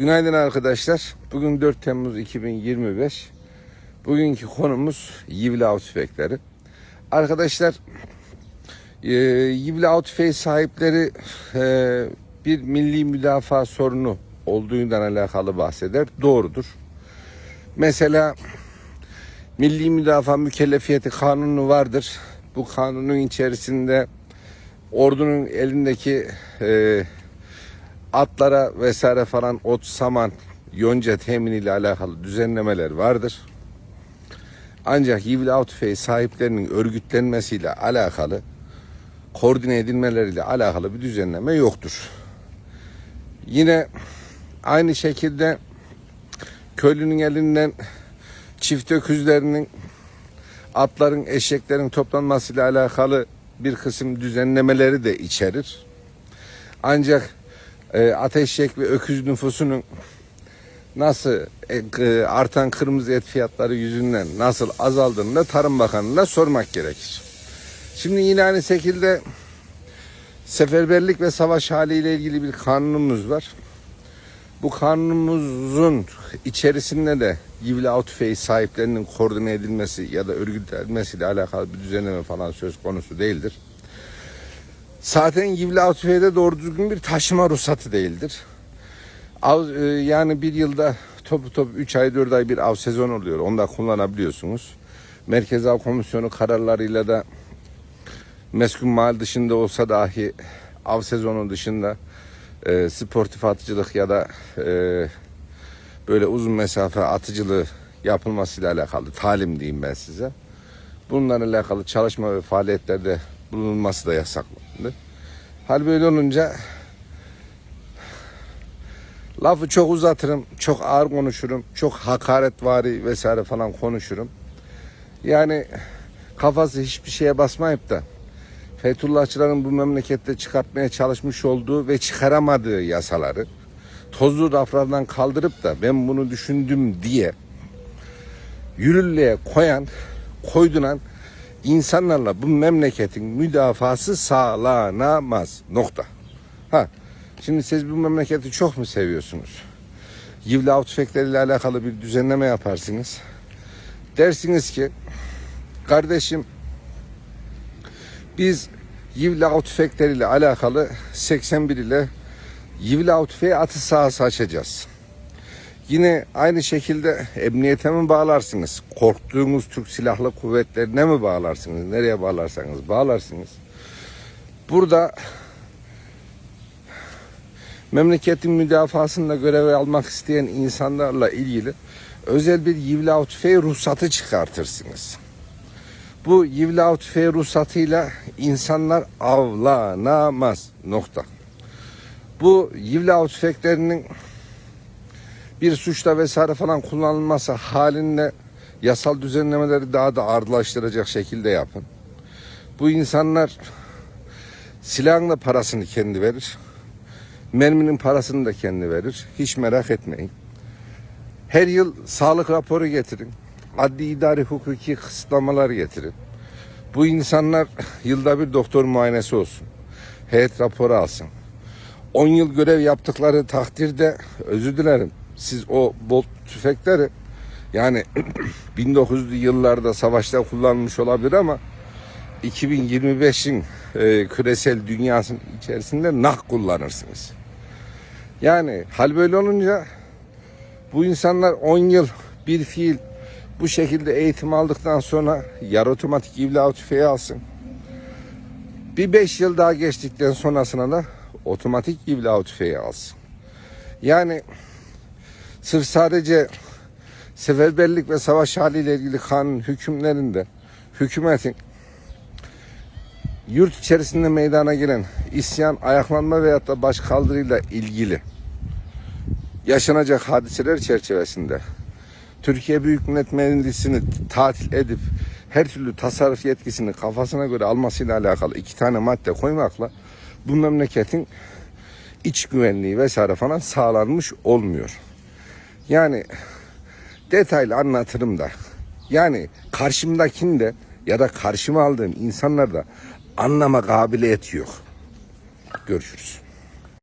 Günaydın arkadaşlar. Bugün 4 Temmuz 2025. Bugünkü konumuz Yivla tüfekleri. Arkadaşlar e, Yivla tüfeği sahipleri e, bir milli müdafaa sorunu olduğundan alakalı bahseder. Doğrudur. Mesela Milli Müdafaa Mükellefiyeti Kanunu vardır. Bu kanunun içerisinde ordunun elindeki e, atlara vesaire falan ot, saman, yonca temini ile alakalı düzenlemeler vardır. Ancak yivli av tüfeği sahiplerinin örgütlenmesiyle alakalı, koordine edilmeleriyle alakalı bir düzenleme yoktur. Yine aynı şekilde köylünün elinden çift öküzlerinin, atların, eşeklerin toplanmasıyla alakalı bir kısım düzenlemeleri de içerir. Ancak e, ateşek ve öküz nüfusunun nasıl e, artan kırmızı et fiyatları yüzünden nasıl azaldığını da Tarım Bakanı'na sormak gerekir. Şimdi yine aynı şekilde seferberlik ve savaş haliyle ilgili bir kanunumuz var. Bu kanunumuzun içerisinde de Yivli Av Tüfeği sahiplerinin koordine edilmesi ya da örgütlenmesiyle alakalı bir düzenleme falan söz konusu değildir. Zaten Yivli Av Tüfeği de doğru düzgün bir taşıma ruhsatı değildir. Av, e, yani bir yılda topu topu 3 ay 4 ay bir av sezonu oluyor. Onu da kullanabiliyorsunuz. Merkez Av Komisyonu kararlarıyla da meskun mal dışında olsa dahi av sezonu dışında e, sportif atıcılık ya da e, böyle uzun mesafe atıcılığı yapılmasıyla alakalı talim diyeyim ben size. Bunlarla alakalı çalışma ve faaliyetlerde bulunması da yasaklandı. Hal böyle olunca lafı çok uzatırım, çok ağır konuşurum, çok hakaretvari vesaire falan konuşurum. Yani kafası hiçbir şeye basmayıp da Fethullahçıların bu memlekette çıkartmaya çalışmış olduğu ve çıkaramadığı yasaları tozlu raflardan kaldırıp da ben bunu düşündüm diye yürürlüğe koyan, koyduran insanlarla bu memleketin müdafası sağlanamaz. Nokta. Ha, şimdi siz bu memleketi çok mu seviyorsunuz? Yivli av tüfekleriyle alakalı bir düzenleme yaparsınız. Dersiniz ki kardeşim biz Yivli av tüfekleriyle alakalı 81 ile Yivli av atı sahası açacağız. Yine aynı şekilde emniyete mi bağlarsınız? Korktuğunuz Türk Silahlı Kuvvetlerine mi bağlarsınız? Nereye bağlarsanız bağlarsınız. Burada memleketin müdafasında görev almak isteyen insanlarla ilgili özel bir yivli av tüfeği ruhsatı çıkartırsınız. Bu yivli av tüfeği ruhsatıyla insanlar avlanamaz. Nokta. Bu yivli av tüfeklerinin bir suçla vesaire falan kullanılması halinde yasal düzenlemeleri daha da ağırlaştıracak şekilde yapın. Bu insanlar silahın da parasını kendi verir. Merminin parasını da kendi verir. Hiç merak etmeyin. Her yıl sağlık raporu getirin. Adli idari hukuki kısıtlamalar getirin. Bu insanlar yılda bir doktor muayenesi olsun. Heyet raporu alsın. 10 yıl görev yaptıkları takdirde özür dilerim. Siz o bolt tüfekleri yani 1900'lü yıllarda savaşta kullanılmış olabilir ama 2025'in e, küresel dünyasının içerisinde nah kullanırsınız. Yani hal böyle olunca bu insanlar 10 yıl bir fiil bu şekilde eğitim aldıktan sonra yarı otomatik ivli av tüfeği alsın. Bir 5 yıl daha geçtikten sonrasına da otomatik ivli av tüfeği alsın. Yani sırf sadece seferberlik ve savaş haliyle ilgili kanun hükümlerinde hükümetin yurt içerisinde meydana gelen isyan, ayaklanma veyahut da baş kaldırıyla ilgili yaşanacak hadiseler çerçevesinde Türkiye Büyük Millet Meclisi'ni tatil edip her türlü tasarruf yetkisini kafasına göre almasıyla alakalı iki tane madde koymakla bu memleketin iç güvenliği vesaire falan sağlanmış olmuyor. Yani detaylı anlatırım da yani karşımdakini de ya da karşıma aldığım insanlar da anlama kabiliyeti yok. Görüşürüz.